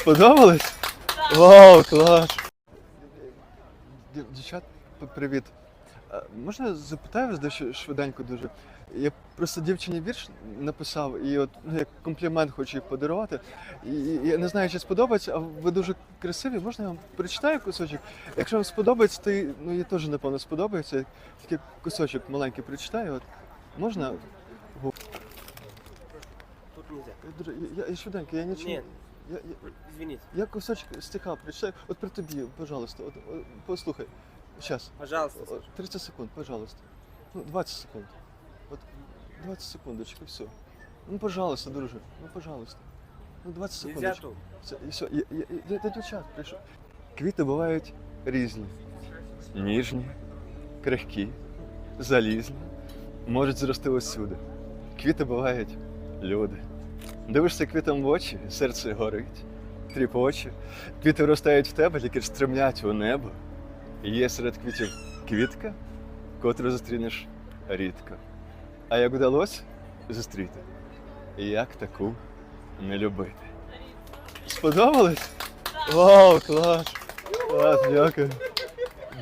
Сподобалось? Вау, клас! Дівчат, привіт. Можна запитаю вас дещо швиденько дуже? Я просто дівчині вірш написав і от ну, як комплімент хочу їх подарувати. І, і я не знаю, чи сподобається, а ви дуже красиві. Можна я вам прочитаю кусочок? Якщо вам сподобається, то ну, їй теж напевно сподобається. Такий кусочок маленький прочитаю. От. Можна? Тут нельзя. Я, я, я швиденько, я нічого. Ні. Я, я, Извините. я кусочок стиха прочитаю. От при тобі, пожалуйста, от, от, послухай. Сейчас. Пожалуйста. От, 30 секунд, пожалуйста. Ну, 20 секунд. От 20 секундочок, і все. Ну, пожалуйста, друже. Ну, пожалуйста. Ну, 20 Нельзя секундочок. тут. Все, і все. Я, я, я, я до чат прийшов. Квіти бувають різні. Ніжні, крихкі, залізні. Можуть зрости усюди. Квіти бувають люди. Дивишся квітам в очі, серце горить, тріпоче. Квіти виростають в тебе, тільки стремлять у небо. І є серед квітів квітка, котру зустрінеш рідко. А як вдалося зустріти, як таку не любити. Сподобалось? Вау, клас! Клас, дякую.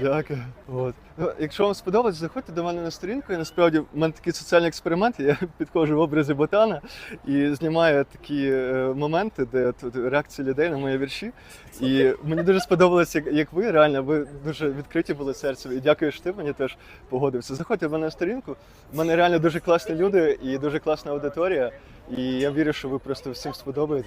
Дякую. От. Ну, якщо вам сподобалось, заходьте до мене на сторінку. І насправді в мене такий соціальний експеримент. Я підходжу в образі ботана і знімаю такі е, моменти, де от реакції людей на мої вірші. І мені дуже сподобалось, як, як ви реально, ви дуже відкриті були серцем. І дякую, що ти мені теж погодився. Заходьте в мене на сторінку. У мене реально дуже класні люди і дуже класна аудиторія. І я вірю, що ви просто всім сподобаєтесь.